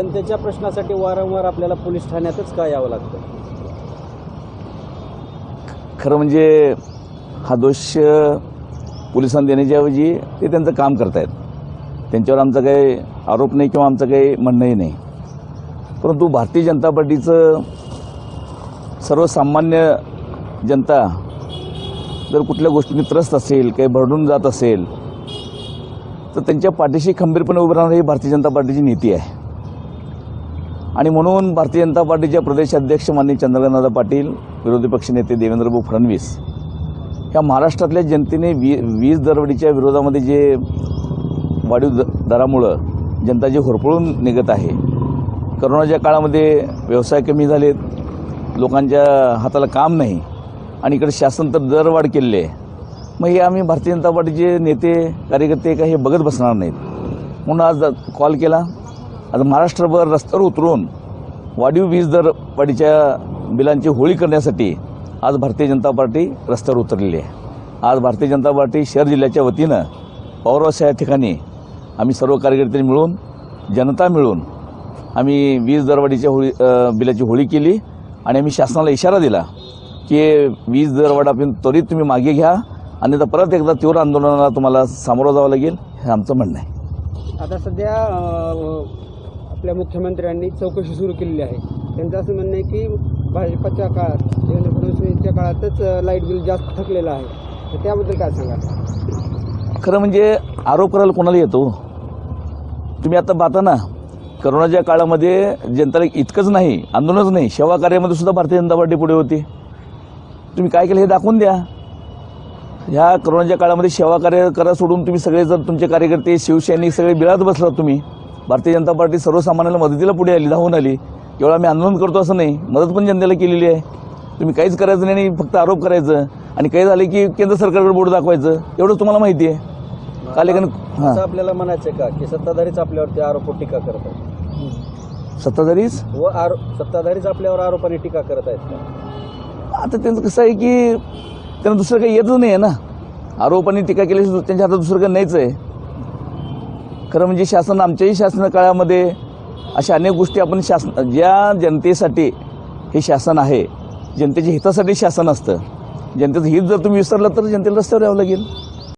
जनतेच्या प्रश्नासाठी वारंवार आपल्याला पोलीस ठाण्यातच का यावं लागतं? खरं म्हणजे हा दोष पोलिसांना देण्याच्याऐवजी ते त्यांचं काम करतायत. त्यांच्यावर आमचा काही आरोप नाही किंवा आमचं काही म्हणणंही नाही. परंतु भारतीय जनता पार्टीचं सर्वसामान्य जनता जर कुठल्या गोष्टींनी त्रस्त असेल काही भरडून जात असेल तर त्यांच्या पाठीशी खंबीरपणे उभं राहणं ही भारतीय जनता पार्टीची नीती आहे. आणि म्हणून भारतीय जनता पार्टीच्या प्रदेशाध्यक्ष माननीय चंद्रकांतदादा पाटील विरोधी पक्षनेते देवेंद्रभाऊ फडणवीस ह्या महाराष्ट्रातल्या जनतेने वी वीज दरवाढीच्या विरोधामध्ये जे वाढीव द दरामुळं जनता जे होरपळून निघत आहे करोनाच्या काळामध्ये व्यवसाय कमी झालेत लोकांच्या हाताला काम नाही आणि इकडे शासन तर दरवाढ केलेली आहे मग हे आम्ही भारतीय जनता पार्टीचे नेते कार्यकर्ते काही हे बघत बसणार नाहीत. म्हणून आज कॉल केला. आता महाराष्ट्रभर रस्त्यावर उतरून वाढीव वीज दर वाढीच्या बिलांची होळी करण्यासाठी आज भारतीय जनता पार्टी रस्त्यावर उतरलेली आहे. आज भारतीय जनता पार्टी शहर जिल्ह्याच्या वतीनं पौरवास या ठिकाणी आम्ही सर्व कार्यकर्ते मिळून जनता मिळून आम्ही वीज दरवाढीच्या होळी बिलाची होळी केली आणि आम्ही शासनाला इशारा दिला की वीज दरवाढ आपण त्वरित तुम्ही मागे घ्या. आणि तर परत एकदा तीव्र आंदोलनाला तुम्हाला सामोरं जावं लागेल हे आमचं म्हणणं आहे. आता सध्या आपल्या मुख्यमंत्र्यांनी चौकशी सुरू केलेली आहे. त्यांचं असं म्हणणं आहे की भाजपाच्या काळात देवेंद्र फडणवीसच्या काळातच लाइट बिल जास्त थकलेलं आहे. तर त्याबद्दल काय सांगा खरं म्हणजे आरोप करायला कोणाला येतो? तुम्ही आता पाहता ना करोनाच्या काळामध्ये जनतेला इतकंच नाही आंदोलनच नाही सेवा कार्यामध्ये सुद्धा भारतीय जनता पार्टी पुढे होती. तुम्ही काय केलं हे दाखवून द्या. ह्या करोनाच्या काळामध्ये सेवा कार्य करा सोडून तुम्ही सगळे जर तुमचे कार्यकर्ते शिवसैनिक सगळे बिळात बसलात तुम्ही भारतीय जनता पार्टी सर्वसामान्याला मदतीला पुढे आली धावून आली. केवळ आम्ही आंदोलन करतो असं नाही मदत पण जनतेला केलेली आहे. तुम्ही काहीच करायचं नाही आणि फक्त आरोप करायचं. आणि काही झाले की केंद्र सरकारकडे बोर्ड दाखवायचं. एवढं तुम्हाला माहिती आहे. काल एकानं हां. असं आपल्याला म्हणायचं का की सत्ताधारीच आपल्यावरती आरोप टीका करत आहेत? सत्ताधारीच? व आरो सत्ताधारीच आपल्यावर आरोपाने टीका करत आहेत आता त्यांचं कसं आहे की त्यांना दुसरं काही येतच नाही आहे ना. आरोपांनी टीका केल्याशिवाय त्यांच्या हातात दुसरं काही नाहीच आहे. खरं म्हणजे शासन आमच्याही शासन काळामध्ये अशा अनेक गोष्टी आपण शासन ज्या जनतेसाठी हे शासन आहे जनतेच्या हितासाठी शासन असतं. जनतेचं हित जर तुम्ही विसरलं तर जनतेला रस्त्यावर यावं लागेल.